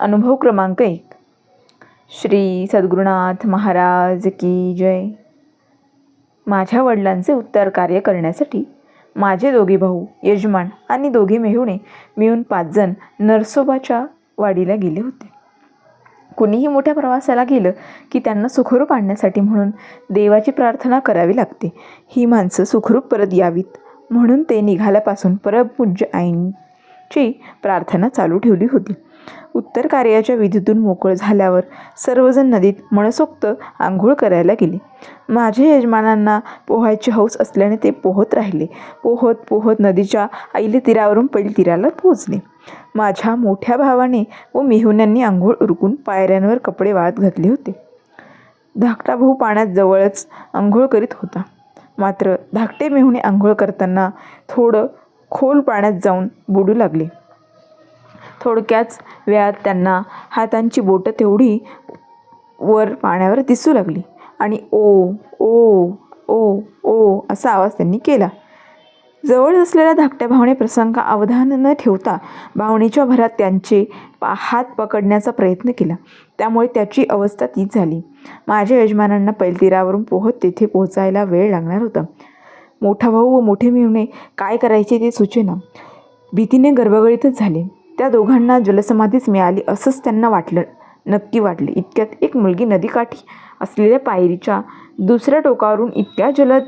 अनुभव क्रमांक एक. श्री सद्गुरुनाथ महाराज की जय. माझ्या वडिलांचे उत्तर कार्य करण्यासाठी माझे दोघे भाऊ यजमान आणि दोघे मेहुणे मिळून पाचजण नरसोबाच्या वाडीला गेले होते. कुणीही मोठ्या प्रवासाला गेलं की त्यांना सुखरूप आणण्यासाठी म्हणून देवाची प्रार्थना करावी लागते. ही माणसं सुखरूप परत यावीत म्हणून ते निघाल्यापासून परमपूज्य आईंची प्रार्थना चालू ठेवली होती. उत्तर कार्याच्या विधीतून मोकळ झाल्यावर सर्वजण नदीत मनसोक्त आंघोळ करायला गेले. माझ्या यजमानांना पोहायची हौस असल्याने ते पोहत राहिले. पोहत पोहत नदीच्या आईले तीरावरून पैल तीराला पोहोचले. माझ्या मोठ्या भावाने व मेहुण्यांनी आंघोळ उरकून पायऱ्यांवर कपडे वाळत घातले होते. धाकटा भाऊ पाण्यात जवळच आंघोळ करीत होता. मात्र धाकटे मेहुणे आंघोळ करताना थोडं खोल पाण्यात जाऊन बुडू लागले. थोडक्याच वेळात त्यांना हातांची बोटं तेवढी वर पाण्यावर दिसू लागली. आणि ओ ओ ओ ओ असा आवाज त्यांनी केला. जवळ असलेल्या धाकट्या भावने प्रसंग अवधान न ठेवता भावनेच्या भरात त्यांचे पा हात पकडण्याचा प्रयत्न केला. त्यामुळे त्याची अवस्था तीच झाली. माझ्या यजमानांना पैलतीरावरून पोहत तेथे पोहोचायला वेळ लागणार होता. मोठा भाऊ व मोठे मिळणे काय करायचे ते सुचेना. भीतीने गर्भगळीतच झाले. त्या दोघांना जलसमाधीच मिळाली असंच त्यांना वाटलं. नक्की वाटले. इतक्यात एक मुलगी नदीकाठी असलेल्या पायरीच्या दुसऱ्या टोकावरून इतक्या जलद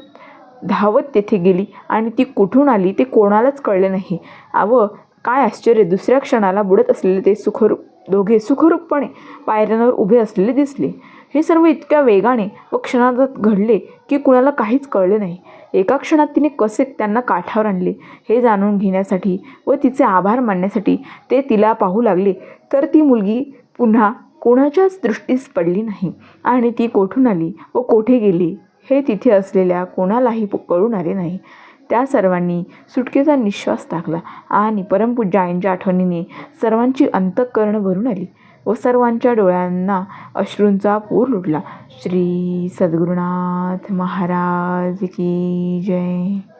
धावत तेथे गेली आणि ती कुठून आली ते कोणालाच कळले नाही. अव काय आश्चर्य. दुसऱ्या क्षणाला बुडत असलेले ते सुखरूप दोघे सुखरूपपणे पायऱ्यांवर उभे असलेले दिसले. हे सर्व इतक्या वेगाने व क्षणार्धात घडले की कुणाला काहीच कळले नाही. एका क्षणात तिने कसे त्यांना काठावर आणले हे जाणून घेण्यासाठी व तिचे आभार मानण्यासाठी ते तिला पाहू लागले. तर ती मुलगी पुन्हा कोणाच्याच दृष्टीस पडली नाही आणि ती कोठून आली व कोठे गेली हे तिथे असलेल्या कोणालाही कळून आले नाही. त्या सर्वांनी सुटकेचा निश्वास टाकला आणि परमपूज्य आईंच्या आठवणीने सर्वांची अंतःकरण भरून आली. व सर्वांच्या डोळ्यांना अश्रूंचा पूर लुटला श्री सद्गुरुनाथ महाराज की जय.